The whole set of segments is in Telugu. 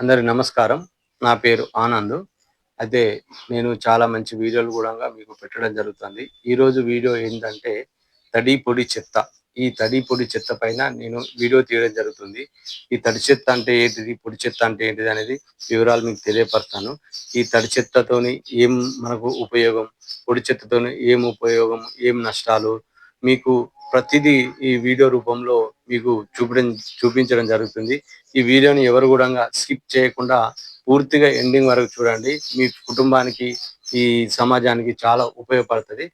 అందరి నమస్కారం. నా పేరు ఆనంద్. అయితే నేను చాలా మంచి వీడియోలు కూడా మీకు పెట్టడం జరుగుతుంది. ఈరోజు వీడియో ఏంటంటే తడి పొడి చెత్త. ఈ తడి పొడి చెత్త పైన నేను వీడియో తీయడం జరుగుతుంది. ఈ తడి చెత్త అంటే ఏంటిది? పొడి చెత్త అంటే ఏంటిది అనేది వివరాలు మీకు తెలియపరుస్తాను. ఈ తడి చెత్తతోని ఏం మనకు ఉపయోగం? పొడి చెత్తతోని ఏం ఉపయోగం? ఏం నష్టాలు? మీకు ప్రతిదీ ఈ వీడియో రూపంలో మీకు చూపడం చూపించడం జరుగుతుంది. ఈ వీడియోని ఎవరు కూడా స్కిప్ చేయకుండా పూర్తిగా ఎండింగ్ వరకు చూడండి. మీ కుటుంబానికి ఈ సమాజానికి చాలా ఉపయోగపడుతుంది.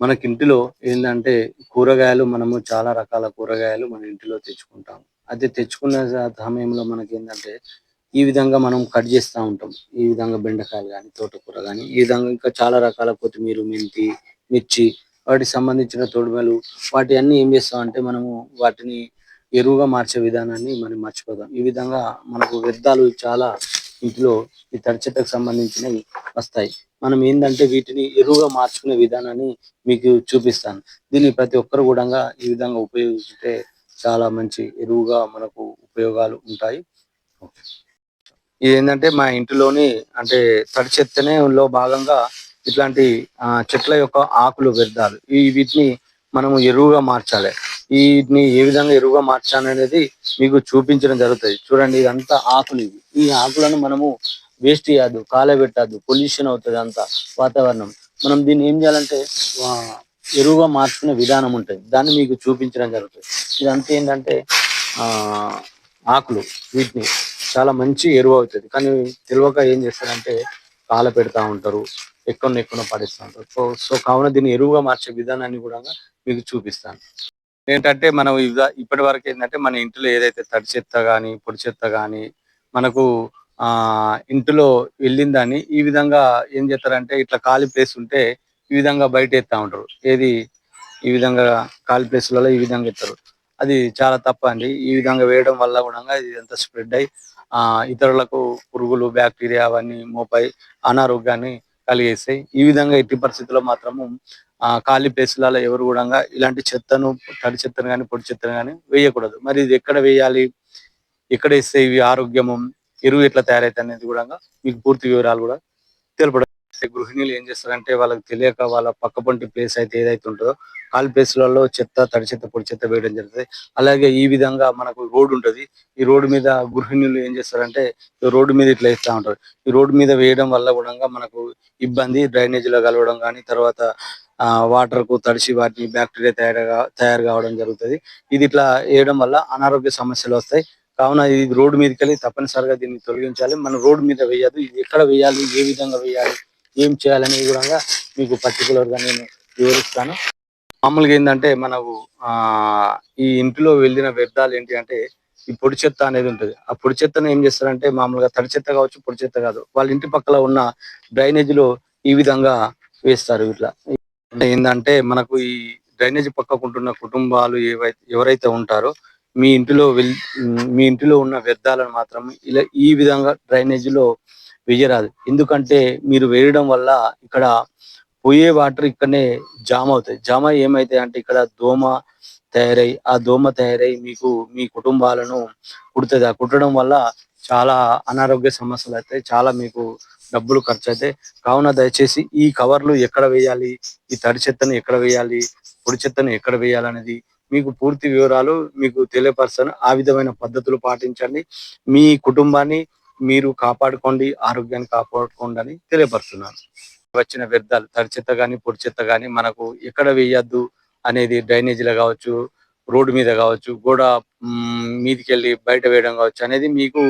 మనకి ఇంటిలో ఏంటంటే కూరగాయలు మనము చాలా రకాల కూరగాయలు మన ఇంటిలో తెచ్చుకుంటాం అయితే తెచ్చుకున్న సమయంలో మనకి ఏంటంటే ఈ విధంగా మనం కట్ చేస్తూ ఉంటాం. ఈ విధంగా బెండకాయలు కానీ తోటకూర కానీ ఈ విధంగా ఇంకా చాలా రకాల కొత్తిమీర మెంతి మిర్చి వాటికి సంబంధించిన తోడుమలు వాటి అన్ని ఏం చేస్తాం అంటే మనము వాటిని ఎరువుగా మార్చే విధానాన్ని మనం మర్చిపోదాం ఈ విధంగా మనకు వ్యర్థాలు చాలా ఇంట్లో ఈ తడి చెత్తకు సంబంధించినవి వస్తాయి. మనం ఏంటంటే వీటిని ఎరువుగా మార్చుకునే విధానాన్ని మీకు చూపిస్తాను. దీన్ని ప్రతి ఒక్కరు కూడా ఈ విధంగా ఉపయోగిస్తే చాలా మంచి ఎరువుగా మనకు ఉపయోగాలు ఉంటాయి. ఇది ఏంటంటే మా ఇంటిలోని అంటే తడి చెత్తనే లో భాగంగా ఇట్లాంటి చెట్ల యొక్క ఆకులు వ్యర్థాలు. ఈ వీటిని మనము ఎరువుగా మార్చాలి. వీటిని ఏ విధంగా ఎరువుగా మార్చాలి అనేది మీకు చూపించడం జరుగుతుంది. చూడండి ఇదంతా ఆకులు ఇవి ఈ ఆకులను మనము వేస్ట్ చేయద్దు కాలబెట్టద్దు పొల్యూషన్ అవుతుంది అంతా వాతావరణం. మనం దీన్ని ఏం చేయాలంటే ఎరువుగా మార్చుకునే విధానం ఉంటుంది. దాన్ని మీకు చూపించడం జరుగుతుంది. ఇదంతా ఏంటంటే ఆ ఆకులు వీటిని చాలా మంచి ఎరువు అవుతుంది. కానీ తెలియక ఏం చేస్తారంటే కాల పెడతా ఉంటారు. ఎక్కువ ఎక్కువ పడిస్తూ సో సో కావున దీన్ని ఎరువుగా మార్చే విధానాన్ని కూడా మీకు చూపిస్తాను. ఏంటంటే మనం ఇప్పటి వరకు ఏంటంటే మన ఇంట్లో ఏదైతే తడి చెత్త కానీ పొడి చెత్త కానీ మనకు ఆ ఇంటిలో వెళ్ళిందని ఈ విధంగా ఏం చేస్తారంటే ఇట్లా ఖాళీ ప్లేస్ ఉంటే ఈ విధంగా బయట ఎత్తా ఉంటారు. ఏది? ఈ విధంగా ఖాళీ ప్లేస్లలో ఈ విధంగా ఎత్తారు. అది చాలా తప్ప అండి. ఈ విధంగా వేయడం వల్ల కూడా ఇది అంతా స్ప్రెడ్ అయి ఆ ఇతరులకు పురుగులు బ్యాక్టీరియా అవన్నీ మోపై అనారోగ్యాన్ని కలిగేస్తాయి ఈ విధంగా ఎట్టి పరిస్థితుల్లో మాత్రము ఆ ఖాళీ ప్లేసులలో ఎవరు కూడా ఇలాంటి చెత్తను తడి చెత్తను కానీ పొడి చెత్తను కానీ వేయకూడదు. మరి ఇది ఎక్కడ వేయాలి? ఎక్కడ వేస్తే ఇవి ఆరోగ్యము ఎరువు ఎట్లా తయారైతే అనేది కూడా మీకు పూర్తి వివరాలు కూడా తెలపడం గృహిణులు ఏం చేస్తారంటే వాళ్ళకి తెలియక వాళ్ళ పక్కపొంటి ప్లేస్ అయితే ఏదైతే ఉంటుందో ఖాళీ ప్లేస్లలో చెత్త తడి చెత్త పొడి చెత్త వేయడం జరుగుతుంది. అలాగే ఈ విధంగా మనకు రోడ్డు ఉంటది. ఈ రోడ్డు మీద గృహిణులు ఏం చేస్తారంటే రోడ్డు మీద ఇట్లా ఇస్తూ ఉంటారు. ఈ రోడ్డు మీద వేయడం వల్ల కూడా మనకు ఇబ్బంది డ్రైనేజీలో కలవడం కానీ తర్వాత ఆ వాటర్కు తడిసి వాటిని బ్యాక్టీరియా తయారుగా తయారు కావడం జరుగుతుంది. ఇది ఇట్లా వేయడం వల్ల అనారోగ్య సమస్యలు వస్తాయి. కావున ఇది రోడ్డు మీదకి వెళ్ళి తప్పనిసరిగా దీన్ని తొలగించాలి. మనం రోడ్డు మీద వేయదు ఇది ఎక్కడ వేయాలి? ఏ విధంగా వేయాలి? ఏం చేయాలనేది కూడా మీకు పర్టికులర్గా నేను వివరిస్తాను. మామూలుగా ఏంటంటే మనకు ఆ ఈ ఇంటిలో వెళ్ళిన వ్యర్థాలు ఏంటి అంటే ఈ పొడి చెత్త అనేది ఉంటుంది. ఆ పొడి చెత్తను ఏం చేస్తారంటే మామూలుగా తడి చెత్త కావచ్చు పొడి చెత్త కాదు వాళ్ళ ఇంటి పక్కల ఉన్న డ్రైనేజీలో ఈ విధంగా వేస్తారు ఇట్లా. ఏంటంటే మనకు ఈ డ్రైనేజ్ పక్కకుంటున్న కుటుంబాలు ఏవైతే ఎవరైతే ఉంటారో మీ ఇంటిలో మీ ఇంటిలో ఉన్న వ్యర్థాలను మాత్రం ఇలా ఈ విధంగా డ్రైనేజీలో వేయరాదు. ఎందుకంటే మీరు వేయడం వల్ల ఇక్కడ పోయే వాటర్ ఇక్కడనే జామ అవుతాయి. జామ ఏమైతాయి అంటే ఇక్కడ దోమ తయారై ఆ దోమ తయారై మీకు మీ కుటుంబాలను కుడుతుంది. ఆ కుట్టడం వల్ల చాలా అనారోగ్య సమస్యలు అయితే చాలా మీకు డబ్బులు ఖర్చు అవుతాయి కావున దయచేసి ఈ కవర్లు ఎక్కడ వేయాలి? ఈ తడి చెత్తను ఎక్కడ వేయాలి? పొడి చెత్తను ఎక్కడ వేయాలనేది మీకు పూర్తి వివరాలు మీకు తెలియపరుస్తాను. ఆ విధమైన పద్ధతులు పాటించండి. మీ కుటుంబాన్ని మీరు కాపాడుకోండి ఆరోగ్యాన్ని కాపాడుకోండి అని తెలియపరుస్తున్నాను వచ్చిన వ్యర్థాలు తడి చెత్త కానీ పొడి చెత్త కానీ మనకు ఎక్కడ వేయద్దు అనేది డ్రైనేజీలో కావచ్చు రోడ్డు మీద కావచ్చు గోడ మ్, మీదికి వెళ్ళి బయట వేయడం కావచ్చు అనేది మీకు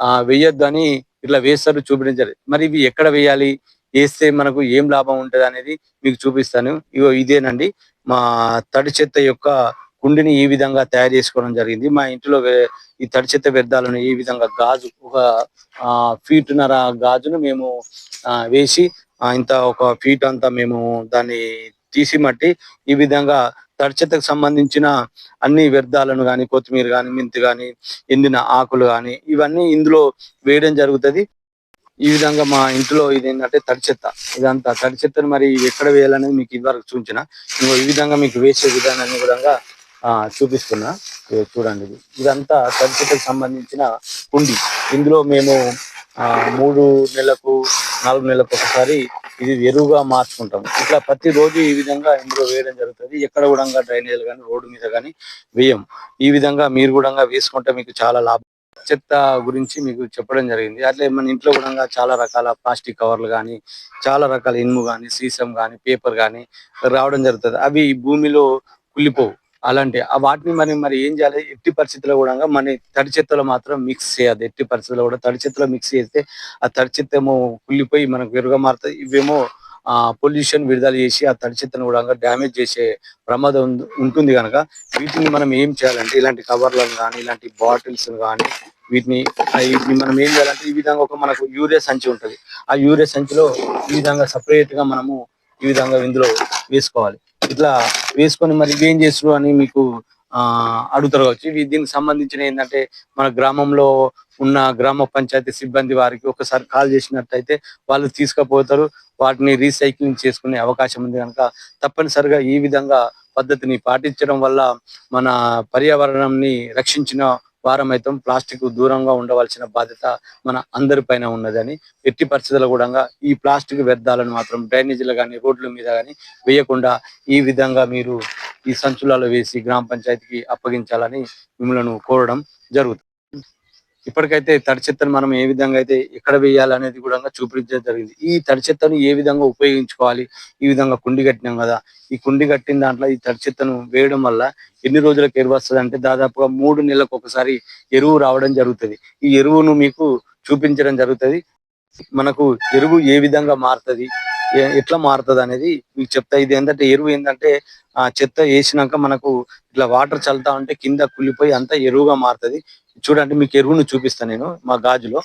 ఆ వేయొద్దు అని ఇట్లా వేస్తారు చూపించారు మరి ఇవి ఎక్కడ వేయాలి వేస్తే మనకు ఏం లాభం ఉంటుంది అనేది మీకు చూపిస్తాను. ఇగో ఇదేనండి. మా తడి చెత్త యొక్క కుండిని ఈ విధంగా తయారు చేసుకోవడం జరిగింది. మా ఇంట్లో ఈ తడి చెత్త వ్యర్థాలను ఈ విధంగా గాజు ఒక ఆ ఫీట్ నర గాజును మేము ఆ, వేసి ఇంత ఒక ఫీట్ అంతా మేము దాన్ని తీసి మట్టి ఈ విధంగా తడి చెత్తకు సంబంధించిన అన్ని వ్యర్థాలను కానీ కొత్తిమీర కానీ మెంతి కానీ ఎండిన ఆకులు కానీ ఇవన్నీ ఇందులో వేయడం జరుగుతుంది. ఈ విధంగా మా ఇంట్లో ఇది ఏంటంటే తడి చెత్త. ఇదంతా తడి చెత్తను మరి ఎక్కడ వేయాలనేది మీకు ఇదివరకు చూపించిన. ఈ విధంగా మీకు వేసే విధానాన్ని కూడా చూపిస్తున్నా. చూడండి. ఇదంతా తడి సంబంధించిన కుండి ఇందులో మేము ఆ, మూడు నెలలకు నాలుగు నెలలకు ఒకసారి ఇది ఎరువుగా మార్చుకుంటాం ఇట్లా ప్రతి రోజు ఈ విధంగా ఇందులో వేయడం జరుగుతుంది. ఎక్కడ కూడా డ్రైనేజ్ కానీ రోడ్డు మీద కానీ వేయం. ఈ విధంగా మీరు కూడా వేసుకుంటే మీకు చాలా లాభం. చెత్త గురించి మీకు చెప్పడం జరిగింది. అట్లే మన ఇంట్లో కూడా చాలా రకాల ప్లాస్టిక్ కవర్లు కానీ చాలా రకాల ఇనుము కానీ సీసం కానీ పేపర్ కానీ రావడం జరుగుతుంది. అవి భూమిలో కుళ్ళిపోవు. అలాంటి ఆ వాటిని మరి మరి ఏం చేయాలి? ఎట్టి పరిస్థితుల్లో కూడా మన తడి చెత్తలో మాత్రం మిక్స్ చేయాలి. ఎట్టి పరిస్థితుల్లో కూడా తడి చెత్తలో మిక్స్ చేస్తే ఆ తడి చెత్త ఏమో కుళ్ళిపోయి మనకు వెరుగా మారుతాయి ఇవేమో ఆ పొల్యూషన్ విడుదల చేసి ఆ తడి చెత్తను కూడా డ్యామేజ్ చేసే ప్రమాదం ఉంటుంది కనుక వీటిని మనం ఏం చేయాలంటే ఇలాంటి కవర్లను కానీ ఇలాంటి బాటిల్స్ కానీ వీటిని వీటిని మనం ఏం చేయాలంటే ఈ విధంగా ఒక మనకు యూరియా సంచి ఉంటుంది. ఆ యూరియా సంచిలో ఈ విధంగా సపరేట్గా మనము ఈ విధంగా ఇందులో వేసుకోవాలి. ఇట్లా వేసుకొని మరి ఏం చేస్తారు అని మీకు ఆ అడుగుతారు కావచ్చు. ఇవి దీనికి సంబంధించిన ఏంటంటే మన గ్రామంలో ఉన్న గ్రామ పంచాయతీ సిబ్బంది వారికి ఒకసారి కాల్ చేసినట్టయితే వాళ్ళు తీసుకుపోతారు. వాటిని రీసైక్లింగ్ చేసుకునే అవకాశం ఉంది కనుక తప్పనిసరిగా ఈ విధంగా పద్ధతిని పాటించడం వల్ల మన పర్యావరణంని రక్షించిన వారమైతం ప్లాస్టిక్ దూరంగా ఉండవలసిన బాధ్యత మన అందరి పైన ఉన్నదని ఎట్టి పరిస్థితుల్లో కూడా ఈ ప్లాస్టిక్ వ్యర్థాలను మాత్రం డ్రైనేజీలు కానీ రోడ్ల మీద కానీ వేయకుండా ఈ విధంగా మీరు ఈ సంచులలో వేసి గ్రామ పంచాయతీకి అప్పగించాలని మిమ్మల్ని కోరడం జరుగుతుంది. ఇప్పటికైతే తడి చెత్తను మనం ఏ విధంగా అయితే ఎక్కడ వేయాలనేది కూడా చూపించడం జరిగింది. ఈ తడి చెత్తను ఏ విధంగా ఉపయోగించుకోవాలి? ఈ విధంగా కుండి కట్టినాం కదా. ఈ కుండి కట్టిన దాంట్లో ఈ తడి చెత్తను వేయడం వల్ల ఎన్ని రోజులకు ఎరువు వస్తుంది అంటే దాదాపుగా మూడు నెలలకు ఒకసారి ఎరువు రావడం జరుగుతుంది. ఈ ఎరువును మీకు చూపించడం జరుగుతుంది. మనకు ఎరువు ఏ విధంగా మారుతుంది? ఎట్లా మారుతుంది అనేది మీకు చెప్తా. ఇది ఏంటంటే ఎరువు ఏంటంటే ఆ చెత్త వేసినాక మనకు ఇట్లా వాటర్ చల్లుతా ఉంటే కింద కుళ్ళిపోయి అంతా ఎరువుగా మారుతుంది. చూడండి మీకు ఎరువును చూపిస్తాను నేను మా గాజులో.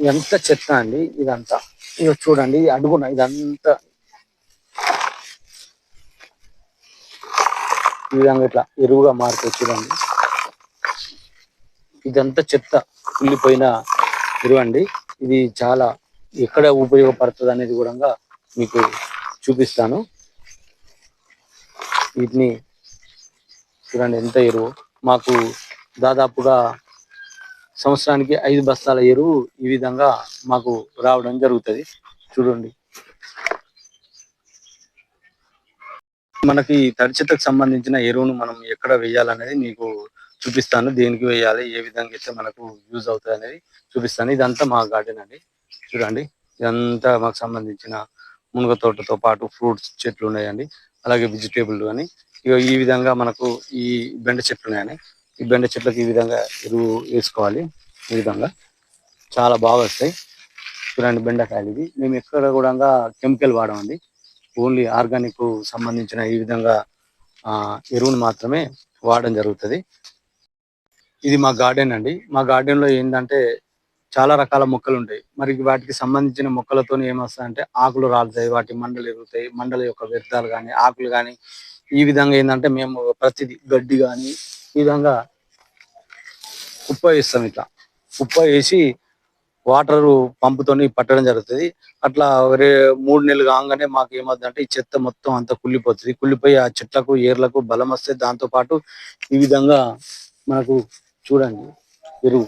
ఎంత చెత్త అండి ఇదంతా. ఇక చూడండి అడుగున ఇదంతా. ఈ విధంగా ఇట్లా ఎరువుగా మారుతుంది చూడండి. ఇదంతా చెత్త కుళ్ళిపోయిన ఎరువు అండి. ఇది చాలా ఎక్కడ ఉపయోగపడుతుంది అనేది కూడా మీకు చూపిస్తాను. వీటిని చూడండి ఎంత ఎరువు. మాకు దాదాపుగా సంవత్సరానికి ఐదు బస్తాల ఎరువు ఈ విధంగా మాకు రావడం జరుగుతుంది. చూడండి. మనకి తడి సంబంధించిన ఎరువును మనం ఎక్కడ వేయాలనేది మీకు చూపిస్తాను. దేనికి వేయాలి ఏ విధంగా అయితే మనకు యూజ్ అవుతుంది అనేది చూపిస్తాను. ఇదంతా మా గార్డెన్ అండి. చూడండి. ఇదంతా మాకు సంబంధించిన మునగ తోటతో పాటు ఫ్రూట్స్ చెట్లు ఉన్నాయండి. అలాగే వెజిటేబుల్ అని. ఇక ఈ విధంగా మనకు ఈ బెండ చెట్లు ఉన్నాయని ఈ బెండ చెట్లకు ఈ విధంగా ఎరువు వేసుకోవాలి. ఈ విధంగా చాలా బాగా వస్తాయి. చూడండి బెండకాయలు ఇవి. మేము ఎక్కడ కూడా కెమికల్ వాడమండి. ఓన్లీ ఆర్గానిక్ సంబంధించిన ఈ విధంగా ఆ, ఎరువును మాత్రమే వాడడం జరుగుతుంది. ఇది మా గార్డెన్ అండి. మా గార్డెన్లో ఏంటంటే చాలా రకాల మొక్కలు ఉంటాయి మరి వాటికి సంబంధించిన మొక్కలతో ఏమొస్తాయంటే ఆకులు రాలుతాయి వాటి మండలు ఎగురుతాయి మండల యొక్క వ్యర్థాలు కానీ ఆకులు కానీ ఈ విధంగా ఏంటంటే మేము ప్రతిది గడ్డి కానీ ఈ విధంగా కుప్ప వేస్తాం ఇట్లా. కుప్ప వేసి వాటర్ పంపుతోని పట్టడం జరుగుతుంది. అట్లా రే మూడు నెలలు కాగానే మాకు ఏమవుతుందంటే ఈ చెత్త మొత్తం అంతా కుళ్ళిపోతుంది. కుళ్ళిపోయి ఆ చెట్లకు ఏర్లకు బలం వస్తే దాంతో పాటు ఈ విధంగా మనకు చూడండి. ఎరువు.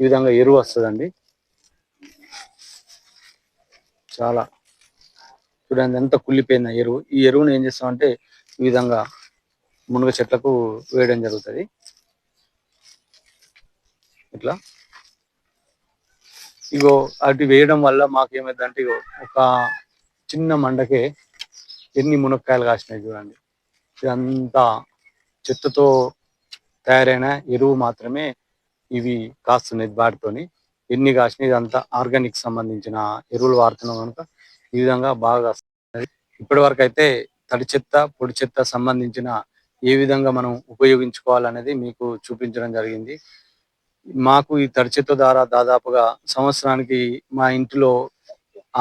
ఈ విధంగా ఎరువు వస్తుందండి. చాలా. చూడండి ఎంత కుళ్ళిపోయింది ఎరువు. ఈ ఎరువును ఏం చేస్తామంటే ఈ విధంగా మునగ చెట్లకు వేయడం జరుగుతుంది. ఇట్లా. ఇగో అటు వేయడం వల్ల మాకు ఏమైందంటే ఇగో ఒక చిన్న మండకే ఎన్ని మునక్కాయలు కాసినాయి చూడండి. ఇదంతా చెత్తతో తయారైన ఎరువు మాత్రమే ఇవి కాస్తున్నాయి వాటితోని. ఎన్ని కాసినాయి ఇదంతా ఆర్గానిక్ సంబంధించిన ఎరువులు వాడుతున్నాం కనుక ఈ విధంగా బాగా కాస్తున్నాయి. ఇప్పటి వరకు అయితే తడి చెత్త పొడి చెత్త సంబంధించిన ఏ విధంగా మనం ఉపయోగించుకోవాలనేది మీకు చూపించడం జరిగింది. మాకు ఈ తడి చెత్త ద్వారా దాదాపుగా సంవత్సరానికి మా ఇంటిలో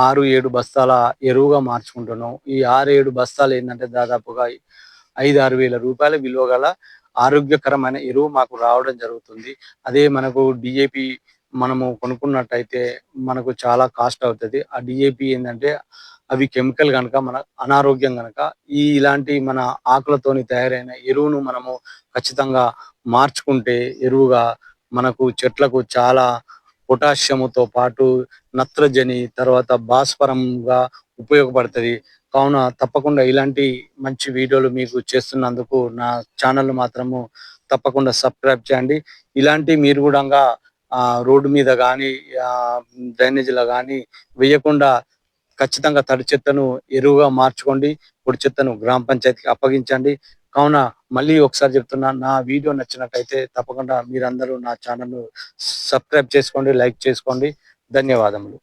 ఆరు ఏడు బస్తాల ఎరువుగా మార్చుకుంటున్నాం. ఈ ఆరు ఏడు బస్తాలు ఏంటంటే దాదాపుగా ఐదు ఆరు వేల రూపాయల విలువ గల ఆరోగ్యకరమైన ఎరువు మాకు రావడం జరుగుతుంది. అదే మనకు డిఏపి మనము కొనుక్కున్నట్టయితే మనకు చాలా కాస్ట్ అవుతుంది. ఆ డిఏపి ఏంటంటే అవి కెమికల్ కనుక మన అనారోగ్యం కనుక ఈ ఇలాంటి మన ఆకులతోని తయారైన ఎరువును మనము ఖచ్చితంగా మార్చుకుంటే ఎరువుగా మనకు చెట్లకు చాలా పొటాషియంతో పాటు నత్రజని తర్వాత భాస్వరంగా ఉపయోగపడుతుంది. కావున తప్పకుండా ఇలాంటి మంచి వీడియోలు మీకు చేస్తున్నందుకు నా ఛానల్ మాత్రము తప్పకుండా సబ్స్క్రైబ్ చేయండి. ఇలాంటి మీరు కూడా రోడ్డు మీద కానీ డ్రైనేజీలో కానీ వేయకుండా ఖచ్చితంగా తడి చెత్తను ఎరువుగా మార్చుకోండి. పొడి చెత్తను గ్రామ పంచాయతీకి అప్పగించండి. కావున మళ్ళీ ఒకసారి చెప్తున్నా నా వీడియో నచ్చినట్టయితే తప్పకుండా మీరందరూ నా ఛానల్ను సబ్స్క్రైబ్ చేసుకోండి లైక్ చేసుకోండి. ధన్యవాదములు.